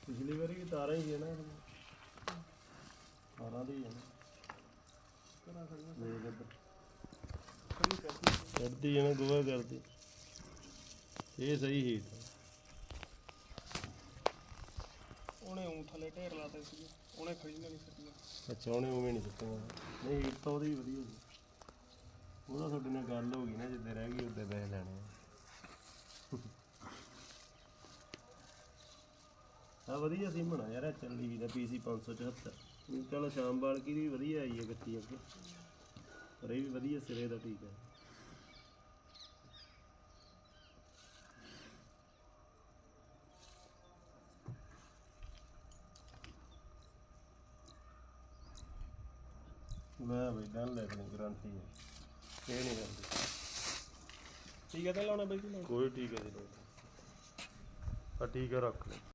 ਪਿਛਲੀ ਵਾਰੀ ਵੀ ਤਾਰਾਂ ਹੀ ਹੈ ਨਾ। ਇਹਦੀਆਂ। ਤਾਰਾਂ ਦੀ ਹੈ ਨਾ। ਕਰਾਂ ਖੜੀਆਂ ਦੇਖ ਇੱਧਰ। ਖੜੀ ਕਰਦੀ ਚੜਦੀ ਹੈ ਨਾ ਗੋਹਾ ਕਰਦੀ ਇਹ ਸਹੀ ਹੀਟ ਹੈ। ਉਹਨੇ ਥੱਲੇ ਢੇਰ ਲਾਤੇ ਸੀ ਉਹਨੇ ਖੜੀ ਨਹੀਂ ਸਕਦੀ ਅੱਛਾ, ਉਹਨੇ ਉਵੇਂ ਨਹੀਂ ਸੁੱਟੀਆਂ। ਨਹੀਂ ਹੀਟ ਤਾਂ ਉਹਦੀ ਵਧੀਆ ਸੀ। ਉਹਦਾ ਤੁਹਾਡੇ ਨਾਲ ਗੱਲ ਹੋ ਗਈ ਨਾ, ਜਿੱਦੇ ਰਹਿ ਗਈ, ਉੱਦੇ ਪੈਸੇ ਲੈਣੇ ਆ। ਵਧੀਆ ਸੀ ਬਣਾ ਯਾਰ ਚੱਲੀ ਵੀ ਦਾ ਪੀਸੀ 574 ਚਲੋ ਸ਼ਾਮ ਬਾਲਕੀ ਦੀ ਵੀ ਵਧੀਆ ਆਈ ਹੈ ਗੱਤੀ ਅੱਗੇ। ਪਰ ਇਹ ਵੀ ਵਧੀਆ ਸਿਰੇ ਦਾ ਠੀਕ ਹੈ। ਮੈਂ ਬਈ ਡਨ ਲੈ ਲਈ ਗਾਰੰਟੀ ਹੈ ਇਹ ਨਹੀਂ ਕਰਦੀ। ਠੀਕ ਹੈ ਤਾਂ ਲਾਉਣਾ ਬਈ ਕੋਈ ਟੀਕਾ ਨਹੀਂ ਆ ਟੀਕਾ ਰੱਖ ਲੈ।